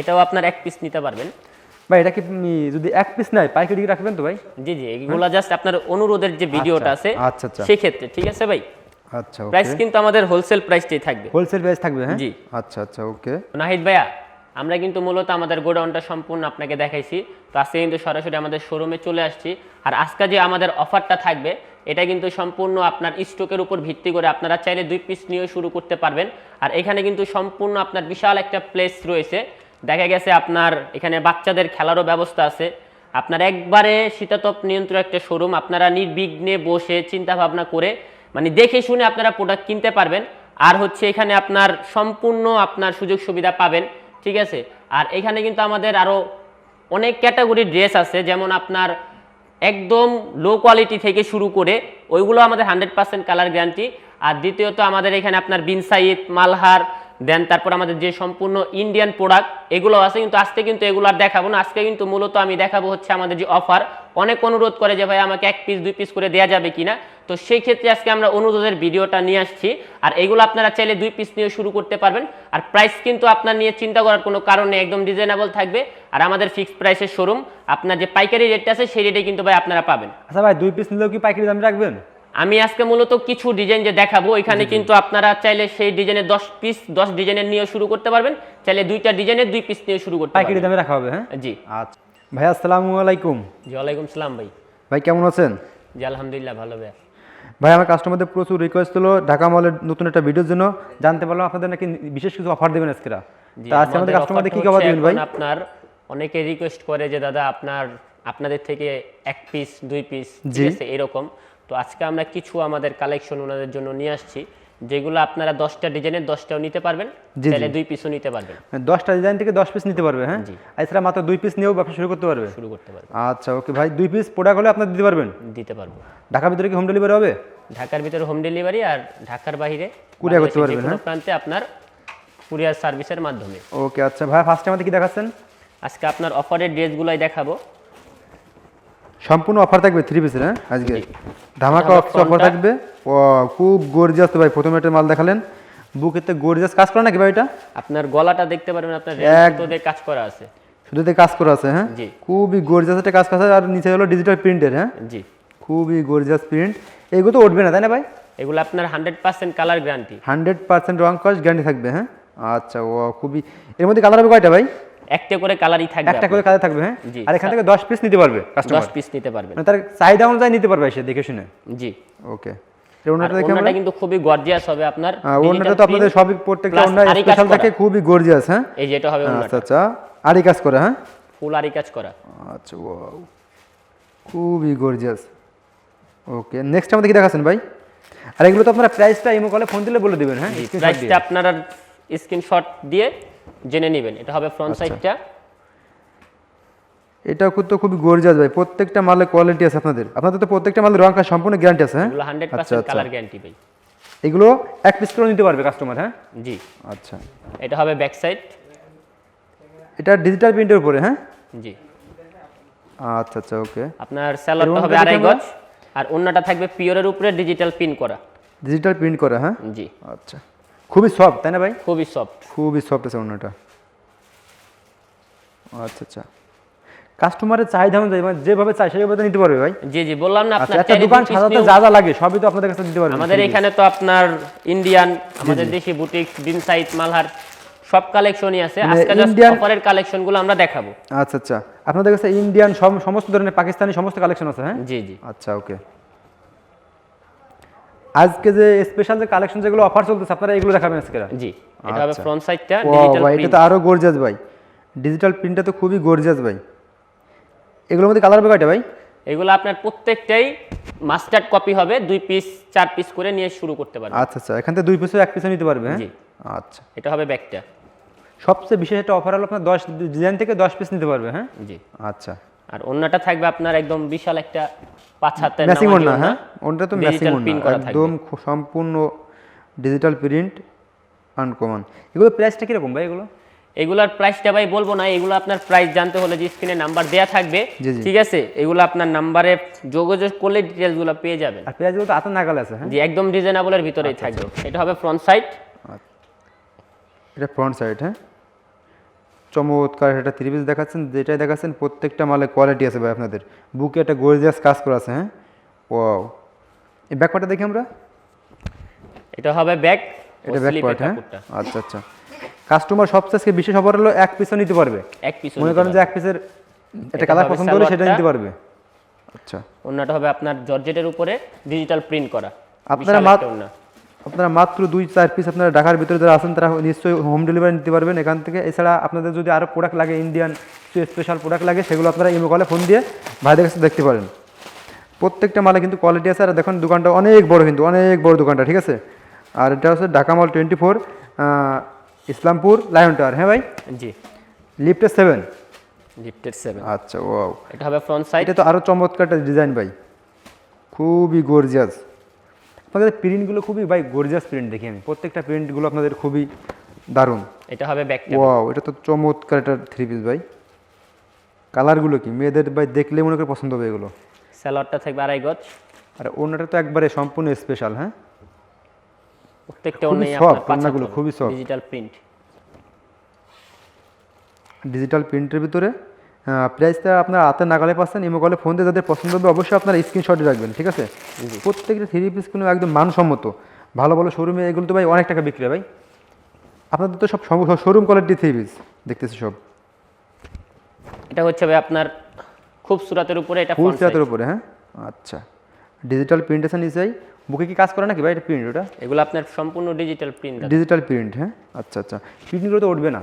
এটাও আপনার এক পিস নিতে পারবেন। ভাই এটা কি যদি এক পিস নেয় পাইকারি রাখবেন তো ভাই? জি জি এগুলো জাস্ট আপনার অনুরোধের যে ভিডিওটা আছে আচ্ছা, আচ্ছা। সেক্ষেত্রে ঠিক আছে ভাই? আচ্ছা প্রাইস কিন্তু আমাদের হোলসেল প্রাইসটাই থাকবে। হোলসেল প্রাইস থাকবে হ্যাঁ? জি। আচ্ছা আচ্ছা ওকে। নাহিদ ভাইয়া আমরা কিন্তু মূলত আমাদের গোডাউনটা সম্পূর্ণ আপনাকে দেখাইছি। তো আজকে কিন্তু সরাসরি আমাদের শোরুমে চলে আসছি। আর আজকে যে আমাদের অফারটা থাকবে এটা কিন্তু সম্পূর্ণ আপনার স্টকের উপর ভিত্তি করে আপনারা চাইলে দুই পিস নিয়ে শুরু করতে পারবেন। আর এখানে কিন্তু সম্পূর্ণ আপনার বিশাল একটা প্লেস রয়েছে। দেখা গেছে আপনার এখানে বাচ্চাদের খেলারও ব্যবস্থা আছে। আপনার একবারে শীতাতপ নিয়ন্ত্রণ একটা শোরুম আপনারা নির্বিঘ্নে বসে চিন্তা ভাবনা করে মানে দেখে শুনে আপনারা প্রোডাক্ট কিনতে পারবেন। আর হচ্ছে এখানে আপনার সম্পূর্ণ আপনার সুযোগ সুবিধা পাবেন, ঠিক আছে? আর এখানে কিন্তু আমাদের আরও অনেক ক্যাটাগরির ড্রেস আছে, যেমন আপনার একদম লো কোয়ালিটি থেকে শুরু করে, ওইগুলো আমাদের হান্ড্রেড পার্সেন্ট কালার গ্যারান্টি আর দ্বিতীয়ত আমাদের এখানে আপনার বিনসাইদ, মালহার দেন তারপর আমাদের যে সম্পূর্ণ ইন্ডিয়ান প্রোডাক্ট এগুলো আছে কিন্তু আজকে কিন্তু এগুলো আর দেখাবো না। আজকে কিন্তু মূলত আমি দেখাবো হচ্ছে আমাদের যে অফার অনেক অনুরোধ করে যে ভাই, আমাকে এক পিস দুই পিস করে দেওয়া যাবে কিনা। তো সেই ক্ষেত্রে আজকে আমরা অনুরোধের ভিডিওটা নিয়ে আসছি। আর এগুলো আপনারা চাইলে দুই পিস নিয়ে শুরু করতে পারবেন। আর প্রাইস কিন্তু আপনার নিয়ে চিন্তা করার কোনো কারণ নেই একদম রিজনেবল থাকবে। আর আমাদের ফিক্সড প্রাইসের শোরুম আপনার যে পাইকারি রেটটা আছে, সেই রেটে কিন্তু ভাই আপনারা পাবেন। আচ্ছা ভাই, দুই পিস নিলেও কি পাইকারি দাম রাখবেন? আমি আজকে মূলত কিছু ডিজাইন যে দেখাবো এখানে কিন্তু আপনারা চাইলে সেই ডিজাইনের দশ পিস দশ ডিজাইনের নিয়ে শুরু করতে পারবেন। চাইলে দুইটা ডিজাইনের দুই পিস নিয়ে শুরু করতে পাইকারি পারবেন। দামে রাখা হবে হ্যাঁ? জি। আচ্ছা। ভাই আসসালামু আলাইকুম। জি ওয়ালাইকুম সালাম ভাই। ভাই কেমন আছেন? জি আলহামদুলিল্লাহ ভালো ভাই। ভাই আমার কাস্টমারদের প্রচুর রিকোয়েস্ট হলো ঢাকা মলের নতুন একটা ভিডিওর জন্য। জানতে পারলাম আপনাদের নাকি বিশেষ কিছু অফার দেবেন আজকেরা তা আজকে আমাদের কাস্টমারদের কি খাবার দেবেন ভাই? আপনার অনেকে রিকোয়েস্ট করে যে দাদা আপনার আপনাদের থেকে এক পিস দুই পিস। ঠিক আছে? এরকম। তো আজকে আমরা কিছু আমাদের কালেকশন ওনাদের জন্য নিয়ে আসছি যেগুলো আপনারা দশটা ডিজাইনের দশটাও নিতে পারবেন চাইলে দুই পিসও নিতে পারবেন। মানে দশটা ডিজাইন থেকে দশ পিস নিতে পারবে হ্যাঁ। এছাড়া মাত্র দুই পিস নিয়েও ব্যবসা শুরু করতে পারবে? শুরু করতে পারবে আচ্ছা ওকে ভাই দুই পিস প্রোডাক্ট হলে আপনার দিতে পারবেন? দিতে পারব। ঢাকার ভিতরে কি হোম ডেলিভারি হবে? ঢাকার ভিতরে হোম ডেলিভারি আর ঢাকার বাইরে Courier করতে পারবেন, যে কোনো প্রান্তে আপনার কুরিয়ার সার্ভিসের মাধ্যমে। ওকে আচ্ছা ভাই ফার্স্টে আমাদের কি দেখাচ্ছেন? আজকে আপনার অফারের ড্রেসগুলোই দেখাবো। সম্পূর্ণ অফার থাকবে থ্রি পিসের হ্যাঁ? আজকে। ধামাকা অফার থাকবে। ও খুব গর্জিয়াস তো ভাই প্রথমে একটা মাল দেখালেন। বুকেতে গর্জিয়াস কাজ করা নাকি ভাই এটা? আপনার গলাটা দেখতে পারবেন আপনার এক- রেড কাজ করা আছে। শুধু এতে কাজ করা আছে হ্যাঁ? জি। খুবই গর্জিয়াস একটা কাজ করা আছে আর নিচে হলো ডিজিটাল প্রিন্টের হ্যাঁ? জি। খুবই গর্জিয়াস প্রিন্ট এগুলো তো উঠবে না তাই না ভাই? এগুলো আপনার hundred percent colour guarantee hundred percent রং কস্ট গ্যারান্টি থাকবে হ্যাঁ? আচ্ছা ও খুবই। এর মধ্যে কালার হবে কয়টা ভাই? একটা করে কালারই থাকবে একটা করে কালার থাকবে হ্যাঁ। আর এখান থেকে দশ পিস নিতে পারবে কাস্টমার দশ পিস নিতে পারবেন মানে তার চাহিদা অনুযায়ী নিতে পারবে সে দেখে শুনে। জি। ওকে ওনাটা দেখে কিন্তু খুবই গর্জিয়াস হবে আপনার। ওনাটা তো আপনাদের সবই প্রত্যেকটা ওনা স্পেশাল থাকে খুবই গর্জিয়াস হ্যাঁ? এই যেটা হবে আচ্ছা ওড়নাটা আচ্ছা আরি কাজ করে হ্যাঁ? ফুল আরি কাজ করা। আচ্ছা ওয়াও খুবই গর্জিয়াস ওকে নেক্সট আমাদের কি দেখাচ্ছেন ভাই? আর এগুলো তো আপনারা প্রাইসটা ইমো কলে ফোন দিলে বলে দিবেন হ্যাঁ। প্রাইসটা আপনারা স্ক্রিনশট দিয়ে জেনে নেবেন এটা হবে ফ্রন্ট আচ্ছা। সাইডটা এটা খুব তো খুবই গর্জিয়াস ভাই প্রত্যেকটা মালের কোয়ালিটি আছে আপনাদের। আপনাদের তো প্রত্যেকটা মালের রং সম্পূর্ণ গ্যারান্টি আছে হ্যাঁ? এগুলো হান্ড্রেড আচ্ছা পার্সেন্ট আচ্ছা। কালার গ্যারান্টি ভাই। এগুলো এক পিস করে নিতে পারবে কাস্টমার হ্যাঁ? জি। আচ্ছা। এটা হবে ব্যাক সাইড এটা ডিজিটাল প্রিন্টের উপরে হ্যাঁ? জি। আচ্ছা আচ্ছা ওকে আপনার স্যালাডটা হবে আড়াই গজ আর অন্যটা থাকবে পিওরের উপরে ডিজিটাল প্রিন্ট করা। ডিজিটাল প্রিন্ট করা হ্যাঁ? জি। আচ্ছা। খুবই সফট তাই না ভাই? খুবই সফট খুবই সফট আছে অন্যটা। আচ্ছা আচ্ছা। কাস্টমারের চাহিদা অনুযায়ী মানে যেভাবে চাই সেভাবে নিতে পারবে ভাই। জি জি বললাম না আচ্ছা আপনার একটা দোকান সাজাতে যা যা লাগে সবই তো আপনাদের কাছে দিতে পারবে। আমাদের এখানে তো আপনার ইন্ডিয়ান আমাদের দেশি বুটিক বিনসাইট মালহার সব কালেকশনই আছে। মানে আজকে জাস্ট অফারের কালেকশনগুলো আমরা দেখাবো। আচ্ছা আচ্ছা। আপনাদের কাছে ইন্ডিয়ান সব সমস্ত ধরনের পাকিস্তানি সমস্ত কালেকশন আছে হ্যাঁ? জি জি। আচ্ছা ওকে আজকে যে স্পেশাল যে কালেকশন যেগুলো অফার চলতেছে আপনারা এগুলো দেখাবেন আজকে জি এটা হবে। ফ্রন্ট সাইডটা ডিজিটাল ভাই এটা তো আরও গর্জিয়াস ভাই। ডিজিটাল প্রিন্টটা তো খুবই গর্জিয়াস ভাই। এগুলোর মধ্যে কালার হবে কয়টা ভাই? এগুলো আপনার প্রত্যেকটাই মাস্টার্ড কপি হবে দুই পিস চার পিস করে নিয়ে শুরু করতে পারবেন। আচ্ছা আচ্ছা এখান থেকে দুই পিসও এক পিসও নিতে পারবে হ্যাঁ? জি। আচ্ছা। এটা হবে ব্যাগটা সবচেয়ে বিশেষ একটা অফার হলো আপনার দশ ডিজাইন থেকে দশ পিস নিতে পারবে হ্যাঁ? জি। আচ্ছা। আর অন্যটা থাকবে আপনার একদম বিশাল একটা পাঁচ হাতের ম্যাচিং। হ্যাঁ? ওনটা তো ম্যাচিং থাকবে। একদম সম্পূর্ণ ডিজিটাল প্রিন্ট আনকমন এগুলো প্রাইসটা কীরকম ভাই এগুলো? এগুলার প্রাইসটা ভাই বলব না এগুলো আপনার প্রাইস জানতে হলে যে স্ক্রিনে নাম্বার দেয়া থাকবে। ঠিক আছে? এগুলো আপনার নাম্বারে যোগাযোগ করলে ডিটেলসগুলো পেয়ে যাবেন। আর প্রাইসগুলো তো হাতের নাগালে আছে হ্যাঁ? জি একদম রিজনেবলের ভিতরেই আচ্ছা, থাকবে। এটা হবে ফ্রন্ট সাইড এটা ফ্রন্ট সাইড হ্যাঁ? চমৎকার একটা থ্রি পিস দেখাচ্ছেন যেটাই দেখাচ্ছেন প্রত্যেকটা মালে কোয়ালিটি আছে ভাই আপনাদের। বুকে একটা গর্জিয়াস কাজ করা আছে হ্যাঁ? ওয়াও এই ব্যাকপার্টটা দেখি আমরা। এটা হবে ব্যাক এটা ব্যাকপার্ট হ্যাঁ? আচ্ছা আচ্ছা। কাস্টমার সবচেয়ে বিশেষ খবর হলো এক পিসও নিতে পারবে। এক পিস মনে করেন যে এক পিসের একটা এটা কালার পছন্দ হলে সেটা নিতে পারবে। আচ্ছা। ওন্নাটা হবে আপনার জর্জেটের উপরে ডিজিটাল প্রিন্ট করা। আপনারা। আপনারা মাত্র দুই চার পিস আপনারা ঢাকার ভিতরে যারা আছেন তারা নিশ্চয়ই হোম ডেলিভারি নিতে পারবেন। এখান থেকে এছাড়া আপনাদের যদি আরও প্রোডাক্ট লাগে ইন্ডিয়ান স্পেশাল প্রোডাক্ট লাগে সেগুলো আপনারা ইমো কলে ফোন দিয়ে ভাইদের কাছে দেখতে পারেন। প্রত্যেকটা মালে কিন্তু কোয়ালিটি আছে। আর দেখুন দোকানটা অনেক বড় কিন্তু অনেক বড় দোকানটা ঠিক আছে? আর এটা হচ্ছে Dhaka mall twenty four Islampur lion tower হ্যাঁ ভাই? জি। লিফটের সেভেন লিফটেড সেভেন আচ্ছা ও এটা হবে ফ্রন্ট সাইড এটা তো আরও চমৎকার ডিজাইন ভাই। খুবই গর্জিয়াস আপনাদের প্রিন্টগুলো খুবই ভাই গর্জিয়াস প্রিন্ট দেখি আমি। প্রত্যেকটা প্রিন্টগুলো আপনাদের খুবই দারুণ। এটা হবে ব্যাক ওয়াও এটা তো চমৎকার এটা থ্রি পিস ভাই। কালারগুলো কি? মেয়েদের ভাই দেখলে মনে করে পছন্দ হবে এগুলো। স্যালোয়ারটা থাকবে আড়াই গজ। আর ওনাটা তো একবারে সম্পূর্ণ স্পেশাল হ্যাঁ? প্রত্যেকটা soft, আপনার ওড়নাগুলো খুবই soft। ডিজিটাল প্রিন্ট ডিজিটাল প্রিন্টের ভিতরে প্রাইসটা আপনার হাতে নাগালে পাচ্ছেন ইমো কলে ফোন দিয়ে যাদের পছন্দ হবে অবশ্যই আপনার স্ক্রিনশটে রাখবেন ঠিক আছে? প্রত্যেকটা থ্রি পিস কিন্তু একদম মানসম্মত। ভালো ভালো শোরুমে এগুলো তো ভাই অনেক টাকা বিক্রি হয় ভাই। আপনাদের তো সব শোরুম কোয়ালিটি থ্রি পিস দেখতেছি সব। এটা হচ্ছে ভাই আপনার খুব সুরাতের উপরে এটা ফুল চাতের উপরে হ্যাঁ? আচ্ছা। ডিজিটাল প্রিন্টেশন নিশ্চয়ই বুকে কি কাজ করে নাকি ভাই এটা প্রিন্ট ওটা? এগুলো আপনার সম্পূর্ণ ডিজিটাল প্রিন্ট ডিজিটাল প্রিন্ট হ্যাঁ? আচ্ছা আচ্ছা। প্রিন্টগুলো তো উঠবে না।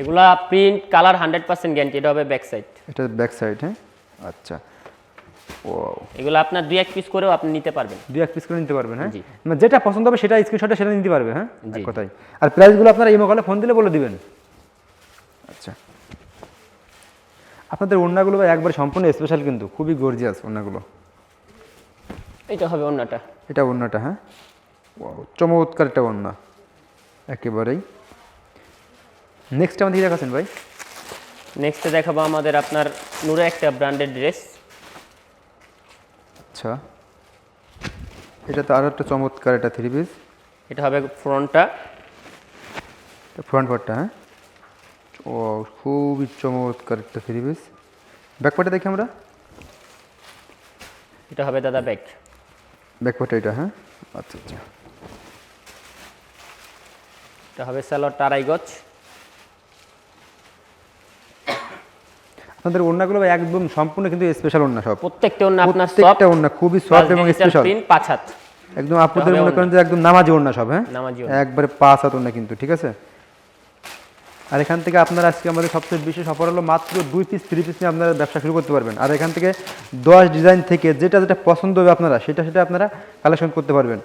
এগুলা print colour hundred percent guarantee এটা হবে ব্যাক সাইড এটা ব্যাক সাইড হ্যাঁ? আচ্ছা। এগুলো আপনার দুই এক পিস করেও আপনি নিতে পারবেন। দুই এক পিস করে নিতে পারবেন হ্যাঁ? মানে যেটা পছন্দ হবে সেটা স্ক্রিনশটে সেটা নিতে পারবে হ্যাঁ? কথাই আর প্রাইসগুলো আপনারা ইমো কলে ফোন দিলে বলে দিবেন। আচ্ছা। আপনাদের ওড়নাগুলো একবার সম্পূর্ণ স্পেশাল কিন্তু খুবই গর্জিয়াস ওড়নাগুলো। এটা হবে ওন্নাটা এটা ওড়নাটা হ্যাঁ? চমৎকার একটা ওড়না। একেবারেই। নেক্সট আমাদের দেখাচ্ছেন ভাই? নেক্সটে দেখাবো আমাদের আপনার নূরে একটা ব্র্যান্ডেড ড্রেস আচ্ছা। এটা তো আরও একটা চমৎকার এটা থ্রি পিস এটা হবে ফ্রন্টটা। ফ্রন্ট পার্টটা হ্যাঁ? ও খুবই চমৎকার একটা থ্রি পিস ব্যাক পার্টে দেখি আমরা। এটা হবে দাদা ব্যাক ব্যাক পার্টে এটা হ্যাঁ? আচ্ছা আচ্ছা। এটা হবে স্যালোয়ারটা আড়াই আপনাদের ওড়নাগুলো একদম সম্পূর্ণ কিন্তু স্পেশাল ওড়না সব। প্রত্যেকটা ওন্না আপনার সফট প্রত্যেকটা ওড়না খুবই সফট এবং স্পেশাল প্রিন্ট পাঁচ হাত। একদম আপনাদের মনে করেন যে একদম নামাজি ওড়না সব হ্যাঁ? নামাজি একবারে পাঁচ হাত ওড়না কিন্তু ঠিক আছে? আর এখান থেকে আপনারা আজকে আমাদের সবচেয়ে বিশেষ অফার হলো মাত্র দুই পিস থ্রি পিস নিয়ে আপনারা ব্যবসা শুরু করতে পারবেন। আর এখান থেকে দশ ডিজাইন থেকে যেটা যেটা পছন্দ হবে আপনারা সেটা সেটা আপনারা কালেকশন করতে পারবেন।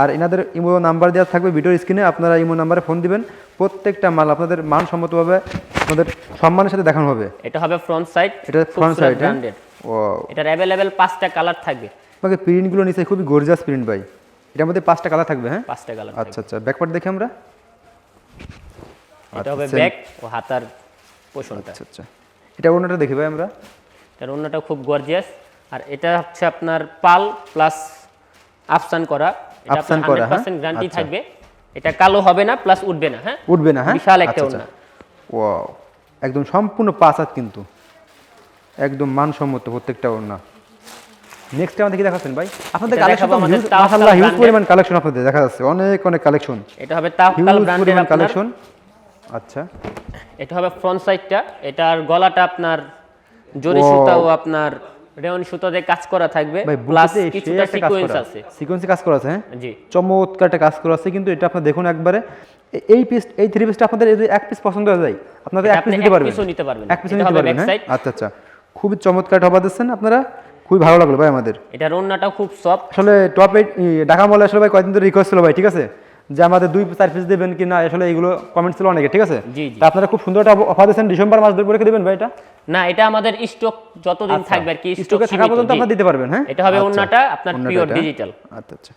আর এনাদের ইমো নাম্বার দেওয়া থাকবে ভিডিওর স্ক্রিনে আপনারা ইমো নাম্বারে ফোন দিবেন। প্রত্যেকটা মাল আপনাদের মানসম্মতভাবে আপনাদের সম্মানের সাথে দেখানো হবে। এটা হবে ফ্রন্ট সাইড এটা ফ্রন্ট সাইড ব্র্যান্ডেড ও এটার অ্যাভেলেবেল পাঁচটা কালার থাকবে। আপনাকে প্রিন্টগুলো নিচে খুবই গর্জাস প্রিন্ট ভাই। এটার মধ্যে পাঁচটা কালার থাকবে হ্যাঁ? পাঁচটা কালার আচ্ছা আচ্ছা। ব্যাকপার্ট দেখি আমরা। এটা হবে আচ্ছা, ব্যাক ও হাতার পোষণটা। আচ্ছা আচ্ছা। এটা ওনাটা দেখি ভাই আমরা। এটার অন্যটা খুব গর্জিয়াস আর এটা হচ্ছে আপনার পাল প্লাস আফসান করা। এটা আফসান করা, হ্যাঁ? 100% গ্যারান্টি আচ্ছা। থাকবে। এটা কালো হবে না প্লাস উঠবে না হ্যাঁ? উঠবে না হ্যাঁ? বিশাল একটা আচ্ছা, ওড়না। আচ্ছা। ওয়াও একদম সম্পূর্ণ পাঁচ হাত কিন্তু। একদম মানসম্মত প্রত্যেকটা ওড়না। নেক্সট আমাদের কি দেখাচ্ছেন ভাই? আপনাদের কালেকশন আমাদের মাশাআল্লাহ হিউজ পরিমাণ কালেকশন আপনাদের দেখা যাচ্ছে। অনেক অনেক কালেকশন এটা হবে হিউজ ব্র্যান্ডের আপনার। কালেকশন আচ্ছা। এটা হবে ফ্রন্ট সাইডটা এটার গলাটা আপনার জরি সুতা ও আপনার রেওন সুতা দিয়ে কাজ করা থাকবে প্লাস কিছুটা সিকোয়েন্স আছে। সিকোয়েন্সে কাজ করা আছে হ্যাঁ? জি। চমৎকার একটা কাজ করা আছে কিন্তু এটা আপনার দেখুন একবারে এই পিস এই থ্রি পিসটা আপনাদের এই যে এক পিস পছন্দ হয়ে যায় আপনাদের এক পিস আপনি নিতে পারবেন। piece-ও নিতে পারবেন। এক নিতে পারবেন। আচ্ছা আচ্ছা। খুবই চমৎকার ঢবা দিচ্ছেন আপনারা খুবই ভালো লাগল ভাই আমাদের। এটা ওন্নাটাও খুব সফট আসলে টপ এইট ঢাকা মলে আসলে ভাই কয়েকদিন ধরে রিকোয়েস্ট ছিল ভাই ঠিক আছে? যে আমাদের দুই চার পিস দেবেন কি না আসলে এইগুলো কমেন্ট ছিল অনেকে ঠিক আছে? জি। আপনারা খুব সুন্দর একটা অফার দিচ্ছেন ডিসেম্বর মাস ধরে রেখে দেবেন ভাই এটা? না এটা আমাদের স্টক যতদিন থাকবে আর কি স্টকে থাকা পর্যন্ত আপনারা দিতে পারবেন হ্যাঁ? এটা হবে আচ্ছা, ওন্নাটা আপনার পিওর ডিজিটাল আচ্ছা আচ্ছা।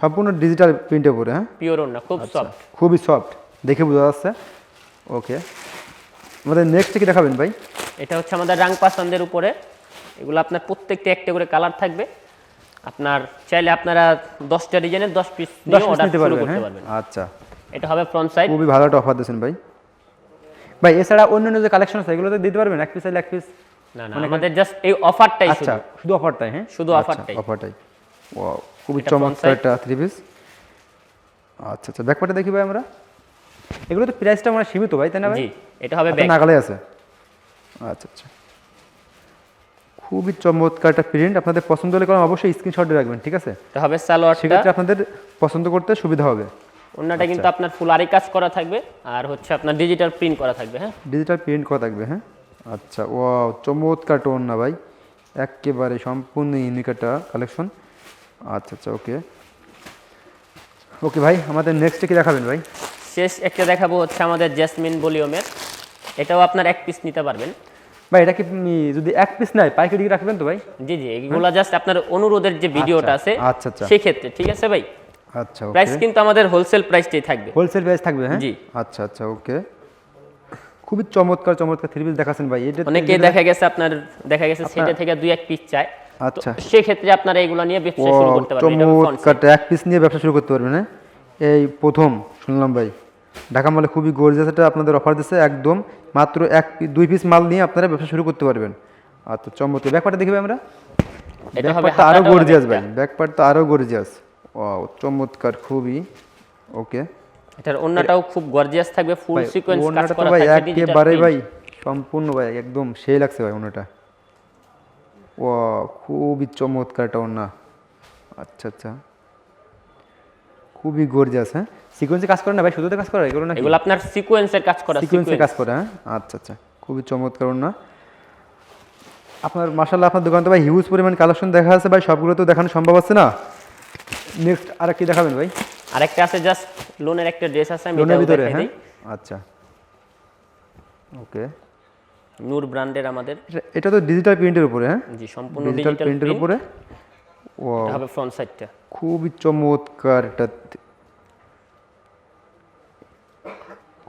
সম্পূর্ণ ডিজিটাল প্রিন্টের উপরে হ্যাঁ? পিওর ওন্না খুব আচ্ছা। সফট খুবই সফট দেখে বোঝা যাচ্ছে। ওকে আমাদের নেক্সট কি দেখাবেন ভাই? এটা হচ্ছে আমাদের রাং পাসানদের উপরে। এগুলো আপনার প্রত্যেকটা একটা করে কালার থাকবে। আপনার চাইলে আপনারা দশটা ডিজাইনের দশ পিস অর্ডার শুরু পারবেন করতে হ্যাঁ? পারবেন। আচ্ছা। এটা হবে ফ্রন্ট সাইড খুবই ভালো একটা অফার দিয়েছেন ভাই। ভাই এছাড়া অন্যান্য যে কালেকশন আছে এগুলোতে দিতে পারবেন? এক পিস এক পিস না না আমাদের জাস্ট এই অফারটাই আচ্ছা শুধু। অফারটাই হ্যাঁ? শুধু offerটাই। অফারটাই ওয়াও খুবই চমৎকার একটা থ্রি পিস আচ্ছা আচ্ছা ব্যাকপার্টে দেখি ভাই আমরা। এগুলো তো প্রাইসটা আমরা সীমিত ভাই তাই না ভাই? জি এটা হবে নাগালে আছে। আচ্ছা আচ্ছা। খুবই চমৎকার একটা প্রিন্ট আপনাদের পছন্দ হলে কলম অবশ্যই স্ক্রিনশট রাখবেন ঠিক আছে? হবে সালোয়ারটা। সেক্ষেত্রে আপনাদের পছন্দ করতে সুবিধা হবে। ওনাটা কিন্তু আপনার ফুল আরি কাজ করা থাকবে আর হচ্ছে আপনার ডিজিটাল প্রিন্ট করা থাকবে হ্যাঁ? ডিজিটাল প্রিন্ট করা থাকবে হ্যাঁ? আচ্ছা ও চমৎকার টোন না ভাই। একেবারে সম্পূর্ণ ইউনিক একটা কালেকশন আচ্ছা আচ্ছা ওকে ওকে ভাই আমাদের নেক্সটে কি দেখাবেন ভাই? শেষ একটা দেখাবো হচ্ছে আমাদের জেসমিন ভলিউমের এটাও আপনার এক পিস নিতে পারবেন। ভাই এটা কি যদি এক পিস নেয় পাইকারি রাখবেন তো ভাই? জি জি এগুলো জাস্ট আপনার অনুরোধের যে ভিডিওটা আছে আচ্ছা, আচ্ছা। সেই ক্ষেত্রে ঠিক আছে ভাই? আচ্ছা প্রাইস কিন্তু আমাদের হোলসেল প্রাইসটাই থাকবে। হোলসেল প্রাইস থাকবে হ্যাঁ? জি। আচ্ছা আচ্ছা ওকে খুবই চমৎকার চমৎকার থ্রি পিস দেখাচ্ছেন ভাই। এটা অনেকে দেখা গেছে আপনার দেখা গেছে সেটা থেকে দুই এক পিস চায়। আচ্ছা। সেই ক্ষেত্রে আপনারা এগুলো নিয়ে ব্যবসা শুরু করতে পারবেন। চমৎকার এক পিস নিয়ে ব্যবসা শুরু করতে পারবেন হ্যাঁ? এই প্রথম শুনলাম ভাই। ঢাকা মালে খুবই গর্জিয়াস এটা আপনাদের অফার দিচ্ছে একদম মাত্র এক দুই পিস মাল নিয়ে আপনারা ব্যবসা শুরু করতে পারবেন। আচ্ছা চমৎকার। ব্যাকপার্টটা দেখবে আমরা? ব্যাকপার্টটা আরও হাতাটাও হবে। গর্জিয়াস ভাই একটা। ব্যাকপার্ট তো আরও গর্জিয়াস ওয়াও চমৎকার খুবই। ওকে এটার অন্যটাও খুব গর্জিয়াস থাকবে ফুল সিকোয়েন্স কাজ করা থাকবে একেবারে ভাই সম্পূর্ণ ভাই একদম সেই লাগছে ভাই ওনাটা ও খুবই চমৎকার একটা ওনা আচ্ছা আচ্ছা। খুবই গর্জিয়াস হ্যাঁ? সিকোয়েন্সে কাজ করে না ভাই? শুধুতে কাজ করে? এগুলো না এগুলো আপনার সিকোয়েন্সের কাজ করা সিকোয়েন্সে কাজ করে হ্যাঁ? আচ্ছা আচ্ছা। খুবই চমৎকার ওনা আপনার মাসাল্লাহ আপনার দোকান তো ভাই হিউজ পরিমাণ কালেকশন দেখা আছে ভাই। সবগুলো তো দেখানো সম্ভব আছে না। নেক্সট আর কি দেখাবেন ভাই। আরেকটা আছে জাস্ট লোনের একটা ড্রেস আছে আমি লোনের ভিতরে দেখাই হ্যাঁ? আচ্ছা। ওকে নূর ব্র্যান্ডের আমাদের। এটা- তো ডিজিটাল প্রিন্টের উপরে হ্যাঁ? জি সম্পূর্ণ ডিজিটাল প্রিন্টের উপরে? ও এটা হবে ফ্রন্ট সাইডটা খুবই চমৎকার এটা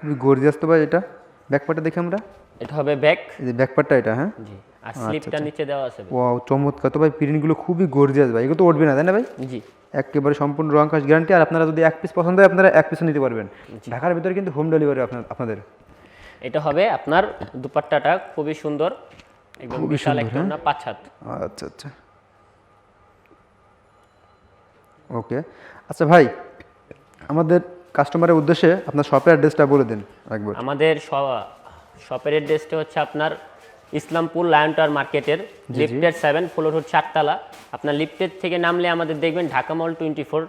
খুবই গর্জিয়াস তো ভাই এটা। ব্যাকপার্টটা দেখি আমরা? এটা হবে ব্যাক। এই যে ব্যাকপার্টটা এটা হ্যাঁ? জি আর আচ্ছা, স্লিপটা নিচে দেওয়া আছে। ও চমৎকার। তো ভাই প্রিন্টগুলো খুবই গর্জিয়াস ভাই। এগুলো তো উঠবে না তাই না ভাই? জি। একেবারে সম্পূর্ণ রং কাজ গ্যারান্টি আর আপনারা যদি এক পিস পছন্দ হয় আপনারা এক পিসও নিতে পারবেন। ঢাকার ভিতরে কিন্তু হোম ডেলিভারি আপনার আপনাদের। এটা হবে আপনার দুপাট্টাটা খুবই সুন্দর। একদম বিশাল একটা হ্যাঁ। না পাঁচ হাত আচ্ছা আচ্ছা। ওকে আচ্ছা ভাই আমাদের কাস্টমারের উদ্দেশ্যে আপনার শপের অ্যাড্রেসটা বলে দিন একবার। আমাদের শপের অ্যাড্রেসটা হচ্ছে আপনার ইসলামপুর লায়ন টাওয়ার মার্কেটের লিফটের সেভেন ফ্লোর হচ্ছে চারতলা আপনার লিফটের থেকে নামলে আমাদের দেখবেন ঢাকা মল টোয়েন্টি ফোর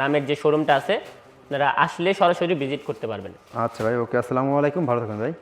নামের যে শোরুমটা আছে আপনারা আসলে সরাসরি ভিজিট করতে পারবেন। আচ্ছা ভাই ওকে আসসালামু আলাইকুম ভালো থাকুন ভাই।